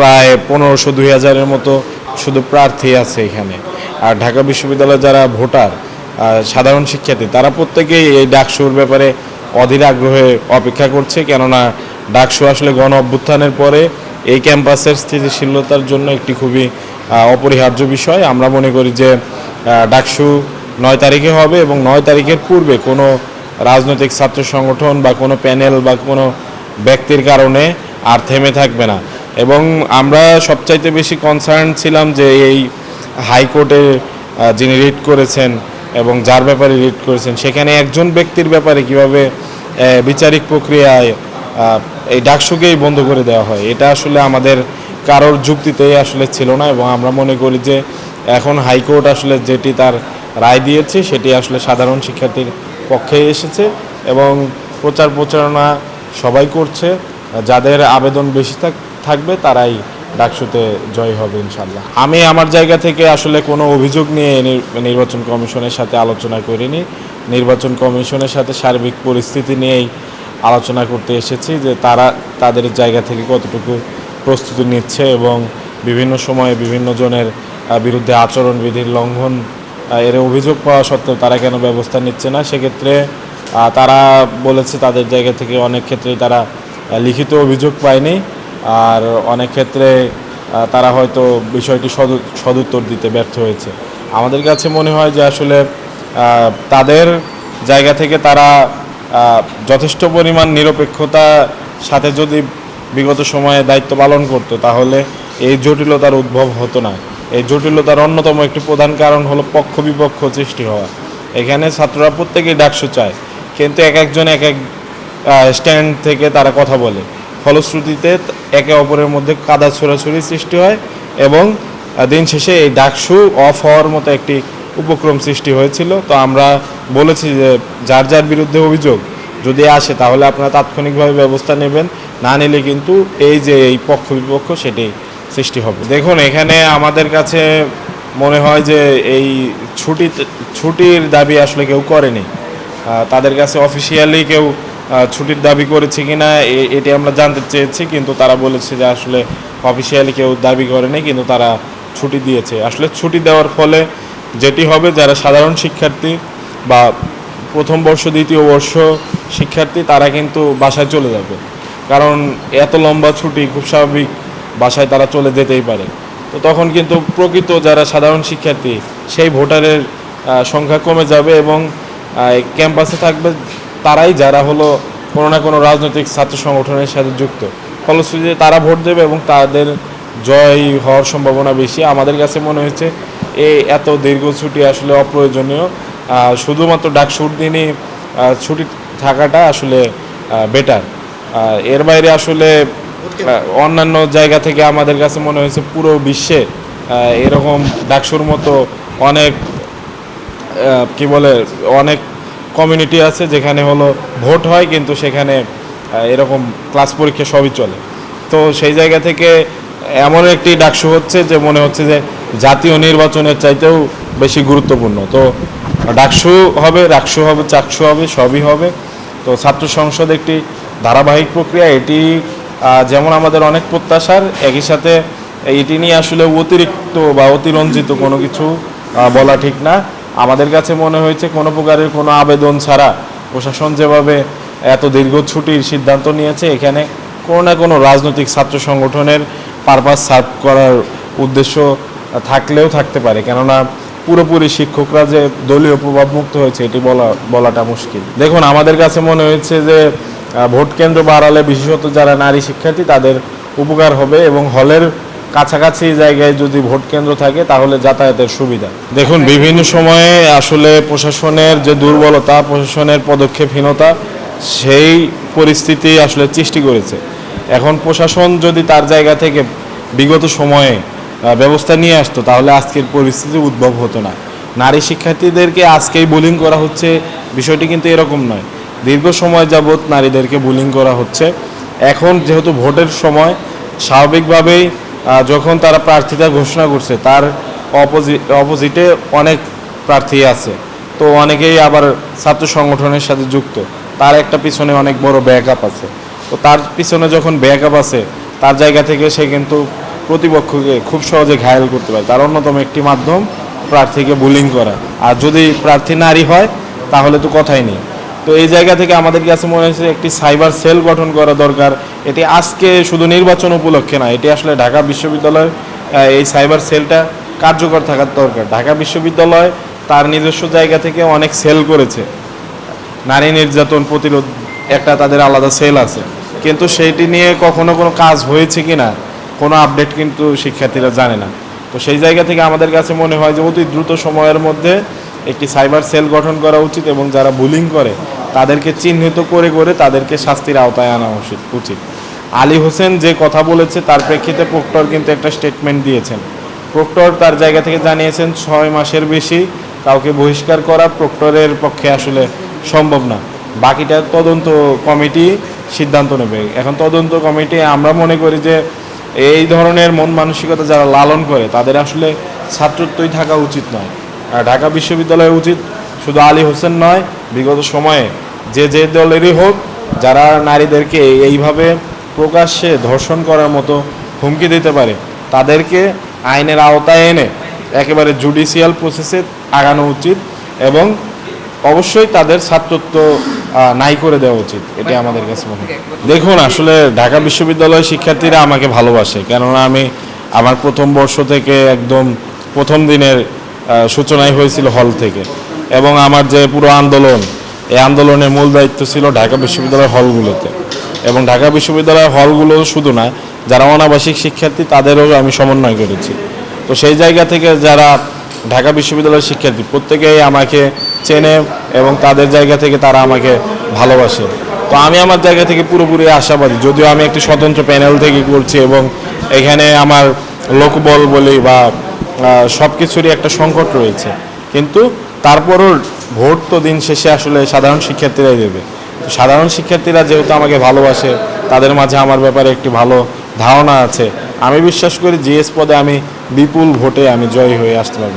প্রায় পনেরোশো, দুই হাজারের মতো শুধু প্রার্থী আছে এখানে। আর ঢাকা বিশ্ববিদ্যালয়ে যারা ভোটার সাধারণ শিক্ষার্থী, তারা প্রত্যেকেই এই ডাকসুর ব্যাপারে অধীর আগ্রহে অপেক্ষা করছে, কেননা ডাকসু আসলে গণ অভ্যুত্থানের পরে এই ক্যাম্পাসের স্থিতিশীলতার জন্য একটি খুবই অপরিহার্য বিষয়। আমরা মনে করি যে ডাকসু নয় তারিখে হবে এবং নয় তারিখের পূর্বে কোনো রাজনৈতিক ছাত্র সংগঠন বা কোনো প্যানেল বা কোনো ব্যক্তির কারণে আর থেমে থাকবে না। এবং আমরা সবচাইতে বেশি কনসার্ন ছিলাম যে এই হাইকোর্টে যিনি রিট করেছেন এবং যার ব্যাপারে রিট করেছেন, সেখানে একজন ব্যক্তির ব্যাপারে কীভাবে বিচারিক প্রক্রিয়ায় এই ডাকসুকেই বন্ধ করে দেওয়া হয়, এটা আসলে আমাদের কারোর যুক্তিতেই আসলে ছিল না এবং আমরা মনে করি যে এখন হাইকোর্ট আসলে যেটি তার রায় দিয়েছে, সেটি আসলে সাধারণ শিক্ষার্থীর পক্ষে এসেছে এবং প্রচার প্রচারণা সবাই করছে, যাদের আবেদন বেশি থাক- থাকবে, তারাই ডাকসুতে জয় হবে ইনশাল্লাহ আমি আমার জায়গা থেকে আসলে কোনো অভিযোগ নিয়ে নির- নির্বাচন কমিশনের সাথে আলোচনা করিনি। নির্বাচন কমিশনের সাথে সার্বিক পরিস্থিতি নিয়েই আলোচনা করতে এসেছি যে তারা তাদের জায়গা থেকে কতটুকু প্রস্তুতি নিচ্ছে এবং বিভিন্ন সময়ে বিভিন্ন জনের বিরুদ্ধে আচরণবিধির লঙ্ঘন এর অভিযোগ পাওয়া সত্ত্বেও তারা কেন ব্যবস্থা নিচ্ছে না? সেক্ষেত্রে তারা বলেছে তাদের জায়গা থেকে অনেক ক্ষেত্রেই তারা লিখিত অভিযোগ পায়নি। আর অনেক ক্ষেত্রে তারা হয়তো বিষয়টি সদু- সদুত্তর দিতে ব্যর্থ হয়েছে। আমাদের কাছে মনে হয় যে আসলে তাদের জায়গা থেকে তারা যথেষ্ট পরিমাণ নিরপেক্ষতা সাথে যদি বিগত সময়ে দায়িত্ব পালন করত, তাহলে এই জটিলতার উদ্ভব হতো না। এই জটিলতার অন্যতম একটি প্রধান কারণ হলো পক্ষ বিপক্ষ সৃষ্টি হওয়া। এখানে ছাত্ররা প্রত্যেকেই ডাকসু চায়, কিন্তু এক একজন এক এক স্ট্যান্ড থেকে তারা কথা বলে। ফলশ্রুতিতে একে অপরের মধ্যে কাদা ছোড়াছড়ি সৃষ্টি হয় এবং দিন শেষে এই ডাকসু অফ হওয়ার মতো একটি উপক্রম সৃষ্টি হয়েছিল। তো আমরা বলেছি যে যার যার বিরুদ্ধে অভিযোগ যদি আসে তাহলে আপনারা তাৎক্ষণিকভাবে ব্যবস্থা নেবেন। না নিলে কিন্তু এই যে এই পক্ষ বিপক্ষ সেটাই সৃষ্টি হবে। দেখুন, এখানে আমাদের কাছে মনে হয় যে এই ছুটি, ছুটির দাবি আসলে কেউ করেনি। তাদের কাছে অফিসিয়ালি কেউ ছুটির দাবি করেছে কিনা এটি আমরা জানতে চেয়েছি, কিন্তু তারা বলেছে যে আসলে অফিসিয়ালি কেউ দাবি করেনি, কিন্তু তারা ছুটি দিয়েছে। আসলে ছুটি দেওয়ার ফলে যেটি হবে, যারা সাধারণ শিক্ষার্থী বা প্রথম বর্ষ, দ্বিতীয় বর্ষ শিক্ষার্থী, তারা কিন্তু বাসায় চলে যাবে। কারণ এত লম্বা ছুটি খুব স্বাভাবিক, বাসায় তারা চলে যেতেই পারে। তো তখন কিন্তু প্রকৃত যারা সাধারণ শিক্ষার্থী, সেই ভোটারের সংখ্যা কমে যাবে এবং ক্যাম্পাসে থাকবে তারাই যারা হলো কোনো না কোনো রাজনৈতিক ছাত্র সংগঠনের সাথে যুক্ত। ফলশ্রুতিতে তারা ভোট দেবে এবং তাদের জয় হওয়ার সম্ভাবনা বেশি। আমাদের কাছে মনে হয়েছে এই এত দীর্ঘ ছুটি আসলে অপ্রয়োজনীয়। শুধুমাত্র ডাকসুর দিনই ছুটি থাকাটা আসলে বেটার এর বাইরে আসলে অন্যান্য জায়গা থেকে আমাদের কাছে মনে হয়েছে পুরো বিশ্বে এরকম ডাকসুর মতো অনেক কি বলে, অনেক কমিউনিটি আছে যেখানে হলো ভোট হয়, কিন্তু সেখানে এরকম ক্লাস পরীক্ষা সবই চলে। তো সেই জায়গা থেকে এমন একটি ডাকসু হচ্ছে যে মনে হচ্ছে যে জাতীয় নির্বাচনের চাইতেও বেশি গুরুত্বপূর্ণ। তো ডাকসু হবে, রাকসু হবে, চাকসু হবে, সবই হবে। তো ছাত্র সংসদ একটি ধারাবাহিক প্রক্রিয়া, এটি যেমন আমাদের অনেক প্রত্যাশার, একই সাথে এটি নিয়ে আসলে অতিরিক্ত বা অতিরঞ্জিত কোনো কিছু বলা ঠিক না। আমাদের কাছে মনে হয়েছে কোনো প্রকারের কোনো আবেদন ছাড়া প্রশাসন যেভাবে এত দীর্ঘ ছুটির সিদ্ধান্ত নিয়েছে, এখানে কোনো না কোনো রাজনৈতিক ছাত্র সংগঠনের পারপাস সার্ভ করার উদ্দেশ্য থাকলেও থাকতে পারে। কেননা পুরোপুরি শিক্ষকরা যে দলীয় প্রভাব মুক্ত হয়েছে, এটি বলা, বলাটা মুশকিল। দেখুন, আমাদের কাছে মনে হয়েছে যে ভোট কেন্দ্র বাড়ালে বিশেষত যারা নারী শিক্ষার্থী তাদের উপকার হবে এবং হলের কাছাকাছি জায়গায় যদি ভোট কেন্দ্র থাকে, তাহলে যাতায়াতের সুবিধা। দেখুন, বিভিন্ন সময়ে আসলে প্রশাসনের যে দুর্বলতা, প্রশাসনের পদক্ষেপহীনতা সেই পরিস্থিতি আসলে সৃষ্টি করেছে। এখন প্রশাসন যদি তার জায়গা থেকে বিগত সময়ে ব্যবস্থা নিয়ে আসতো, তাহলে আজকের পরিস্থিতি উদ্ভব হতো না। নারী শিক্ষার্থীদেরকে আজকেই বুলিং করা হচ্ছে, বিষয়টি কিন্তু এরকম নয়। দীর্ঘ সময় যাবৎ নারীদেরকে বুলিং করা হচ্ছে। এখন যেহেতু ভোটের সময়, স্বাভাবিকভাবেই যখন তারা প্রার্থিতা ঘোষণা করছে, তার অপোজিট অপোজিটে অনেক প্রার্থী আছে। তো অনেকেই আবার ছাত্র সংগঠনের সাথে যুক্ত। তার একটা পিছনে অনেক বড় ব্যাকআপ আছে। তো তার পিছনে যখন ব্যাকআপ আছে, তার জায়গা থেকে সে কিন্তু প্রতিপক্ষকে খুব সহজে ঘায়েল করতে পারে। তার অন্যতম একটি মাধ্যম প্রার্থীকে বুলিং করা। আর যদি প্রার্থী নারী হয়, তাহলে তো কথাই নেই। তো এই জায়গা থেকে আমাদের কাছে মনে হয়েছে একটি সাইবার সেল গঠন করা দরকার। এটি আজকে শুধু নির্বাচন উপলক্ষে না, এটি আসলে ঢাকা বিশ্ববিদ্যালয়ের এই সাইবার সেলটা কার্যকর থাকার দরকার। ঢাকা বিশ্ববিদ্যালয় তার নিজস্ব জায়গা থেকে অনেক সেল করেছে। নারী নির্যাতন প্রতিরোধ একটা তাদের আলাদা সেল আছে। কিন্তু সেইটি নিয়ে কখনো কোনো কাজ হয়েছে কি না, কোনো আপডেট কিন্তু শিক্ষার্থীরা জানে না। তো সেই জায়গা থেকে আমাদের কাছে মনে হয় যে অতি দ্রুত সময়ের মধ্যে একটি সাইবার সেল গঠন করা উচিত এবং যারা বুলিং করে, তাদেরকে চিহ্নিত করে করে তাদেরকে শাস্তির আওতায় আনা উচিত উচিত। আলী হোসেন যে কথা বলেছে, তার প্রেক্ষিতে প্রক্টর কিন্তু একটা স্টেটমেন্ট দিয়েছেন। প্রক্টর তার জায়গা থেকে জানিয়েছেন, ছয় মাসের বেশি কাউকে বহিষ্কার করা প্রক্টরের পক্ষে আসলে সম্ভব না। বাকিটা তদন্ত কমিটি সিদ্ধান্ত নেবে। এখন তদন্ত কমিটি, আমরা মনে করি যে এই ধরনের মন মানসিকতা যারা লালন করে, তাদের আসলে ছাত্রত্বই থাকা উচিত নয়। ঢাকা বিশ্ববিদ্যালয়ে উচিত শুধু আলী হোসেন নয়, বিগত সময়ে যে যে দলেরই হোক, যারা নারীদেরকে এইভাবে প্রকাশ্যে ধর্ষণ করার মতো হুমকি দিতে পারে, তাদেরকে আইনের আওতায় এনে একেবারে জুডিশিয়াল প্রসেসে আগানো উচিত এবং অবশ্যই তাদের ছাত্রত্ব নাই করে দেওয়া উচিত। এটা আমাদের কাছে মনে দেখুন, আসলে ঢাকা বিশ্ববিদ্যালয়ের শিক্ষার্থীরা আমাকে ভালোবাসে, কেননা আমি আমার প্রথম বর্ষ থেকে একদম প্রথম দিনের সূচনাই হয়েছিল হল থেকে। এবং আমার যে পুরো আন্দোলন, এই আন্দোলনের মূল দায়িত্ব ছিল ঢাকা বিশ্ববিদ্যালয়ের হলগুলোতে। এবং ঢাকা বিশ্ববিদ্যালয়ের হলগুলো শুধু না, যারা অনাবাসিক শিক্ষার্থী, তাদেরও আমি সমন্বয় করেছি। তো সেই জায়গা থেকে যারা ঢাকা বিশ্ববিদ্যালয়ের শিক্ষার্থী, প্রত্যেকেই আমাকে চেনে এবং তাদের জায়গা থেকে তারা আমাকে ভালোবাসে। তো আমি আমার জায়গা থেকে পুরোপুরি আশাবাদী। যদিও আমি একটি স্বতন্ত্র প্যানেল থেকে করছি এবং এখানে আমার লোকবল বলি বা সব কিছুরই একটা সংকট রয়েছে। কিন্তু তারপরও ভোট তো দিন শেষে আসলে সাধারণ শিক্ষার্থীরাই দেবে। সাধারণ শিক্ষার্থীরা যেহেতু আমাকে ভালোবাসে, তাদের মাঝে আমার ব্যাপারে একটি ভালো ধারণা আছে। আমি বিশ্বাস করি জিএস পদে আমি বিপুল ভোটে আমি জয়ী হয়ে আসতে পারব